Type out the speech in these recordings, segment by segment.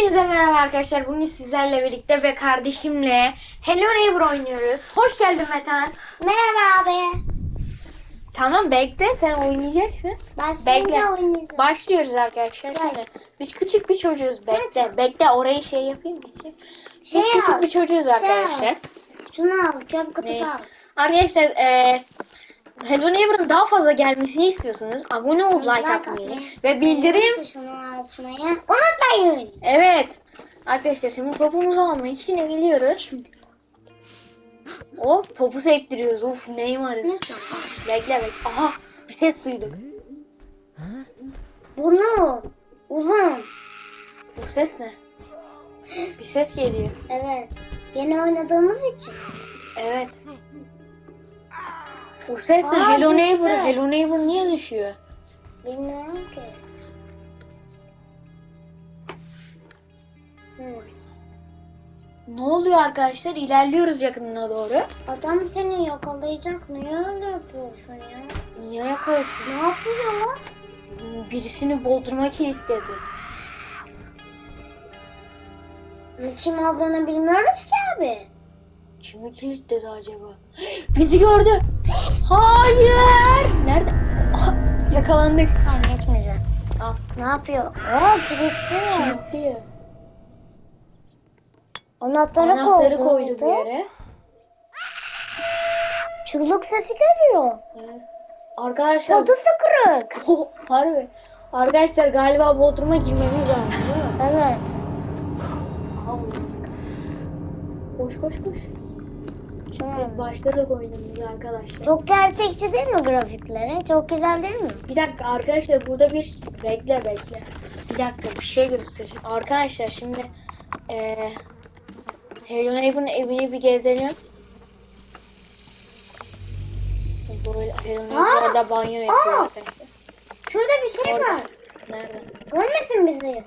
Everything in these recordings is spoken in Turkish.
Hepinize merhaba arkadaşlar. Bugün sizlerle birlikte ve kardeşimle Hello Neighbor oynuyoruz. Hoş geldin Metan. Merhaba abi. Tamam bekle sen oynayacaksın. Ben Bekle. oynayacağım. Başlıyoruz arkadaşlar. Şimdi biz küçük bir çocuğuz. Bekle. Bekle orayı şey yapayım mı? Biz Şey küçük al, bir çocuğuz şey arkadaşlar. al. Şunu al. Çöp kutusu al. Arkadaşlar eee Hello Neighbor'ın daha fazla gelmesini istiyorsanız abone olup like atmayı ve bildirim Şunu açmayı unutmayın. Evet. Arkadaşlar şimdi topumuzu almayı yine geliyoruz. O topu sektiriyoruz. Of Neymar'ız. Bekle bekle. Aha bir ses duyduk. Burnu uzun. Bu ses ne? Bir ses geliyor. Evet. Yeni oynadığımız için. Evet. Bu ses ne? Aa, Hello düştü. Neighbor. Hello Neighbor niye düşüyor? Bilmiyorum ki. Hmm. Ne oluyor arkadaşlar? İlerliyoruz yakınına doğru. Adam seni yakalayacak. Niye öyle yapıyorsun ya? Niye yakalasın? Ne yapıyor? Birisini Bodrum'a kilitledi. Kim aldığını bilmiyoruz ki abi. Kimi kilitledi acaba? Bizi gördü. Hayır. Nerede? Aha, yakalandık. Tamam geçmeyeceğim. Al. Ne yapıyor? Oo kilitliyor. Kilitliyor. Anahtarı, Anahtarı koydu. koydu bir yere. Çığlık sesi geliyor. Evet. Arkadaşlar. Odası kırık. Oh, harbi. Arkadaşlar galiba Bodrum'a girmemiz lazım değil mi? Evet. Koş koş koş. Şunu. Evet, başladık oyunumuza arkadaşlar. Çok gerçekçi değil mi grafikleri? Çok güzel değil mi? Bir dakika arkadaşlar burada bir bekle bekle. Bir dakika bir şey göstereceğim. Arkadaşlar şimdi eee Hello Neighbor'ın evini bir gezelim. Böyle Hello Neighbor Aa! orada banyo yapıyor Aa! arkadaşlar. Şurada bir şey Orada. var. Nerede? Görmesin bizi.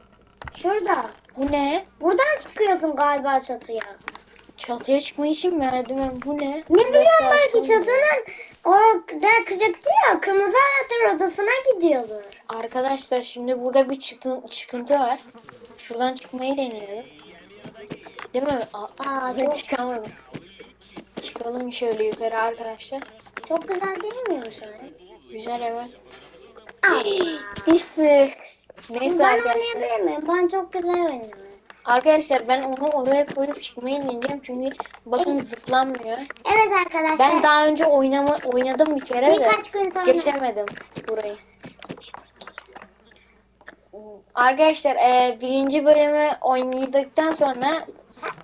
Şurada. Bu ne? Buradan çıkıyorsun galiba çatıya. Çatıya çıkma için merdiven bu ne? Ne biliyorum belki çatının o der kırıktı ya kırmızı anahtar odasına gidiyordur. Arkadaşlar şimdi burada bir çıktı, çıkıntı var. Şuradan çıkmayı deneyelim. Değil mi? Aa, Aa, ben çok- çıkamadım. Çıkalım şöyle yukarı arkadaşlar. Çok güzel değil mi an? Güzel evet. Allah. Pislik. Neyse Ben arkadaşlar. oynayabilir miyim? Ben çok güzel oynuyorum. Arkadaşlar ben onu oraya koyup çıkmayı deneyeceğim çünkü bakın zıplanmıyor. Evet arkadaşlar. Ben daha önce oynama oynadım bir kere de Birkaç gün sonra- geçemedim burayı. Arkadaşlar e, birinci bölümü oynadıktan sonra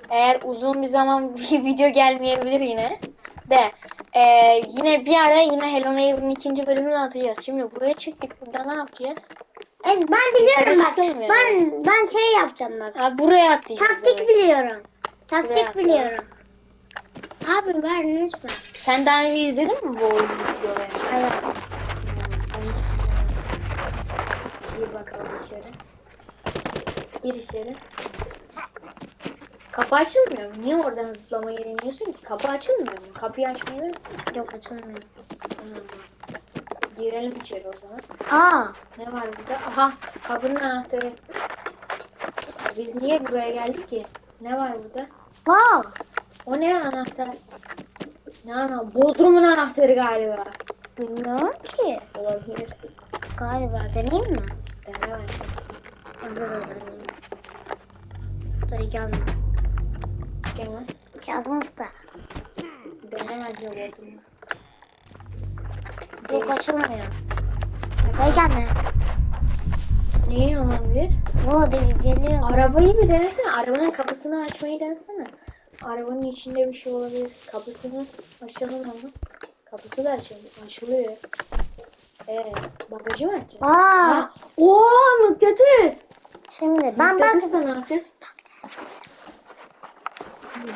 eğer uzun bir zaman bir video gelmeyebilir yine de e, yine bir ara yine Hello Neighbor'ın ikinci bölümünü atacağız. Şimdi buraya çıktık. Burada ne yapacağız? E, ben biliyorum bak. Ben ben şey yapacağım bak. Ha, buraya atlayacağız. Taktik biliyorum. Taktik biliyorum. Abi ver lütfen. Sen daha önce izledin mi bu oyunu? Evet. Gir bakalım içeri. Gir içeri. Kapı açılmıyor mu? Niye oradan zıplamayı deniyorsun ki? Kapı açılmıyor mu? Kapıyı verirsin. Yok açılmıyor. Hmm. Girelim içeri o zaman. Aa. Ne var burada? Aha kapının anahtarı. Biz niye buraya geldik ki? Ne var burada? Wow. O ne anahtar? Ne ana? Bodrum'un anahtarı galiba. Bilmiyorum ki. Olabilir. Galiba deneyeyim mi? Dene var. Dur dur dur. Gelme. Gel Yazmış da. Dene bence Bodrum'u. Yok açılmıyor. Dur gelme. Neyin olabilir? Bu değil geliyor. Arabayı bir denesene. Arabanın kapısını açmayı denesene. Arabanın içinde bir şey olabilir. Kapısını açalım ama. Kapısı da açılıyor. Açılıyor. Evet. Bagajı mı açacağız? Aa. Oo mıknatıs. Şimdi ben Mıknatıs da ne yapacağız?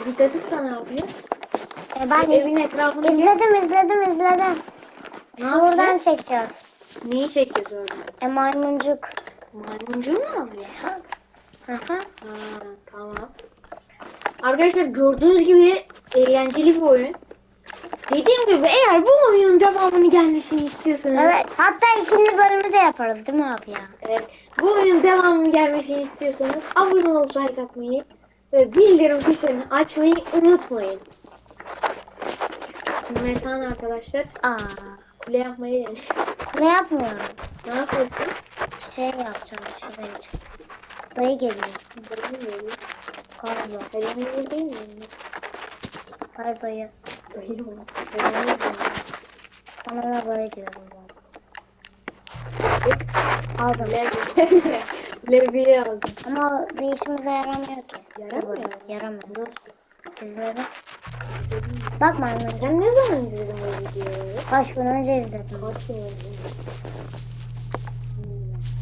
Mıknatıs ne yapıyor? E, ben Evin etrafını izledim izledim izledim. Ne Buradan yapacağız? çekeceğiz. Neyi çekeceğiz orada? E maymuncuk. Maymuncu mu yapıyor? Aha. Ha, tamam. Arkadaşlar gördüğünüz gibi eğlenceli bir oyun. Dediğim gibi eğer bu oyunun devamını gelmesini istiyorsanız Evet. Hatta ikinci bölümü de yaparız değil mi abi ya? Evet. Bu oyunun devamının gelmesini istiyorsanız abone olup like atmayı ve bildirim tuşlarını açmayı unutmayın. Metan arkadaşlar Aa, kule yapmayı deneyin. ne yapmıyorum? Ne yapıyorsun? Şey yapacağım şuraya çık. Dayı geliyor. Dayı geliyor. Galiba. Dayı değil mi? Hayır dayı. Dayı mı? Dayı mı? Bana da dayı diyorum ben. Aldım. Levi. Levi'yi aldım. Ama bir işimize yaramıyor ki. Yaramıyor? Yaramıyor. Nasıl? İzledim. Bak maymuncu. Sen ne zaman izledin bu videoyu? Kaç gün önce izledim. Kaç gün önce?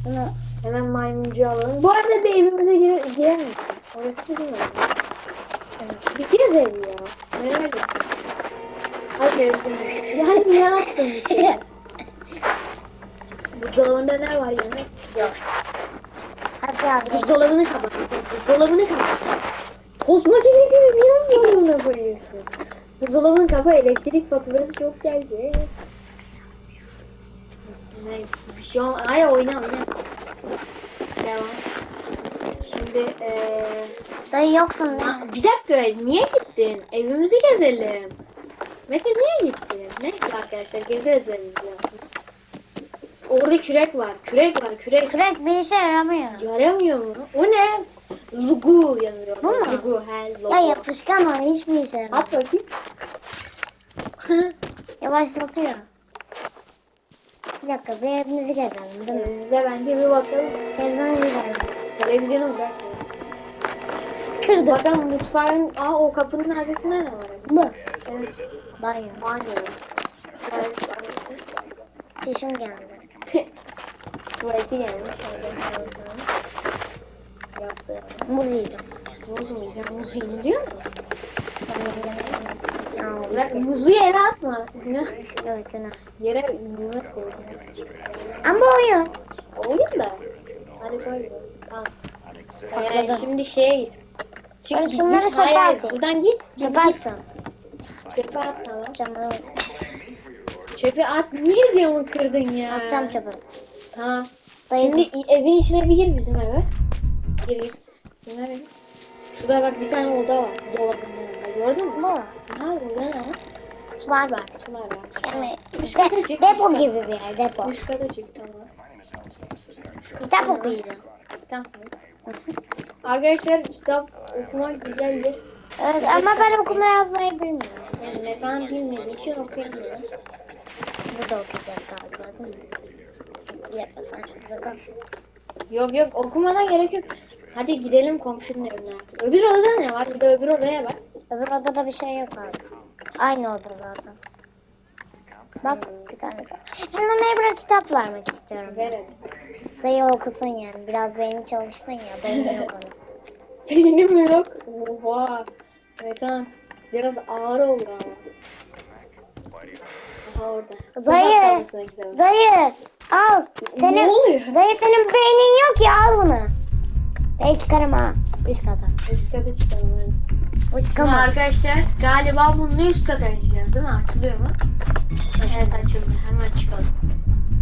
Bunu Hemen maymuncu alalım. Bu arada bir evimize gire giremezsin. Orası bizim evimiz. evet. Bir gez evi ya. Neler yapıyorsun? Hadi görüşürüz. Ya hadi ne yaptın işte? Buzdolabında ne var yemek? yok. Hadi abi. Buzdolabını kapat. Buzdolabını kapat. Tost makinesini niye buzdolabına koyuyorsun? Buzdolabını kapa elektrik faturası çok gelecek. Ne bir şey olmaz. Hayır oyna oyna. Devam. Şimdi eee Dayı yoksun değil mi? bir dakika niye gittin? Evimizi gezelim. Mete niye gittin? Neyse arkadaşlar gezeriz evimizi. Orada kürek var. Kürek var. Kürek. Kürek bir işe yaramıyor. Yaramıyor mu? O ne? Lugu yazıyor. Bu mu? Lugu. He, logo. Ya yapışkan o hiçbir işe yaramıyor. At bakayım. Yavaşlatıyor. Bir dakika bir evimizi gezelim değil mi? Evimize bence bir bakalım. Televizyonu izleyelim. Televizyonu bırak. Kırdım. Bakalım mutfağın... Aa o kapının arkasında ne var acaba? Bu. Evet. Banyo. Banyo. Çişim geldi. Tuvaleti gelmiş. Yaptı. Muz yiyeceğim. Muz mu yiyeceğim? Muz yeniliyor mu? Aa, Bırak muzu yere atma. Günah. Evet günah. Yere nimet koyacaksın. Ama oyun. Oyun da. Hadi koy. Tamam. Sakladım. şimdi şeye git. Çık, Ben şunları çöpe atayım. Buradan git. Çöpe attım. Çöpe at tamam. Camı Çöpe at. Niye camı kırdın ya? atacağım çöpe. Tamam. Dayı- Şimdi evin içine bir gir bizim eve. Gir gir. Bizim eve. Şurada bak bir tane oda var. Dolabın yanında. Gördün mü? Bu. Ha burada ne? Kutular var. Kutular var. Yani Üst de, kata çık, depo gibi bir yer depo. Üst kata çık tamam. Kitap okuyacağım. Kitap? Arkadaşlar kitap okumak güzeldir. Evet ama ben okuma yazmayı bilmiyorum. Yani Metan bilmediği için okuyamıyor. Burada okuyacağız galiba değil mi? Yapma sen şurada kal. Yok yok okumana gerek yok. Hadi gidelim komşunun evine artık. Öbür odada ne var? Bir de öbür odaya bak. Öbür odada bir şey yok abi. Aynı oda zaten. Bak bir tane daha. Hello Neighbor'a kitap vermek istiyorum. Ver hadi. Dayı okusun yani. Biraz beyni çalışsın ya. Beyni yok onun. Benim mi yok? Oha. Metan biraz ağır oldu ama. Aha orada. Dayı. Dayı al. Senin, Ne oluyor? Dayı senin beynin yok ya al bunu. Dayı çıkarım ha. Üst kata. Üst kata çıkalım hadi. O Ama çıkamaz. arkadaşlar galiba bunu üst kata açacağız değil mi? Açılıyor mu? Evet açıldı. Hemen çıkalım.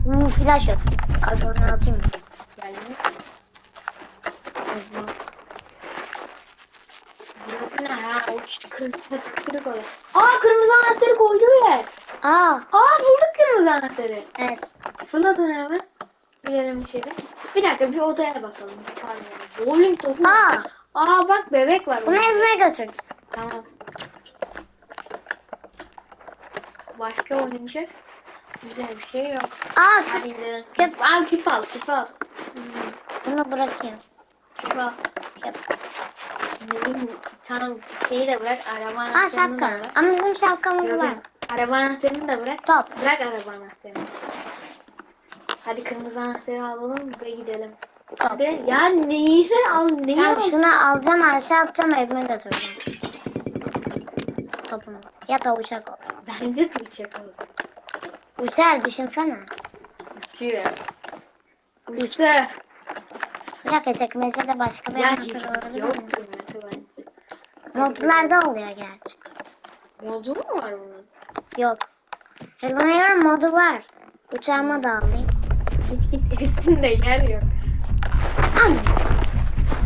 Hmm, flash yok. Karbonu atayım mı? Geldim. Burası ne ha? O kırmızı kırık oluyor. Aa kırmızı anahtarı koyduğu yer. Aa Aa bulduk kırmızı anahtarı. evet. Fırlat onu hemen. Gidelim içeri. Bir dakika bir odaya bakalım. Pardon. Bowling topu. Aa. Aa bak bebek var. Bunu evime götür. Tamam. Başka oynayacak güzel bir şey yok. Aa gidelim. Küp. Al küp al küp al. bunu bırakayım. Küp al. Küp. Benim tamam şeyi de bırak araba Aa anahtarını şapka. da bırak. Ama bizim şapkamız var. Araba anahtarını da bırak. Top. Bırak araba anahtarını. Hadi kırmızı anahtarı alalım ve gidelim. Hadi ya neyse al neyi Ben al? şunu alacağım aşağı atacağım evime götüreceğim. Topumu. Ya da uçak olsun. Bence Tuğçe olsun. Uçar düşünsene. Uçuyor. Uçtu. Bir dakika çekmecede başka bir Ya anahtar olabilir yok mi? kıymetli bence. Modlarda oluyor gerçi. Modu mu var bunun? Yok. Hello Neighbor modu var. Uçağıma da alayım. Üstünde yer yok.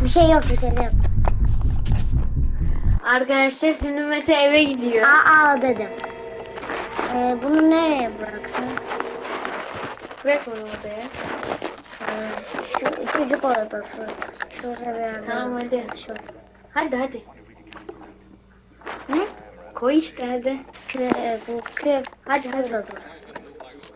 Bir şey yok bir şey yok. Arkadaşlar şimdi Mete eve gidiyor. Aa, aa dedim. Ee, bunu nereye bıraksın? Bırak onu odaya. Ee, şu çocuk odası. Şurada bir yerde. Tamam, hadi. Şu. Hadi hadi. Ne? Koy işte hadi. Kre, bu krep. Hadi hadi. Dur.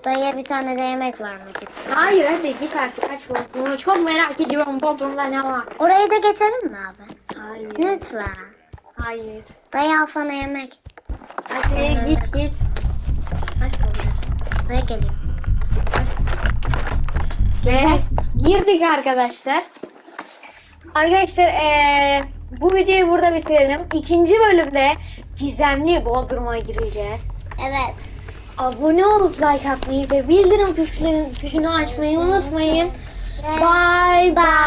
Dayıya bir tane de yemek vermek istiyorum. Hayır hadi git artık aç Bodrum'u. Çok merak ediyorum Bodrum'da ne var. Orayı da geçelim mi abi? Hayır. Lütfen. Hayır. Dayı al sana yemek. Hadi git git. Aç Bodrum'u. Dayı geleyim. Ve girdik arkadaşlar. Arkadaşlar eee, bu videoyu burada bitirelim. İkinci bölümde gizemli Bodrum'a gireceğiz. Evet. Abone olup like atmayı ve bildirim tuşunu açmayı unutmayın. Bye bye.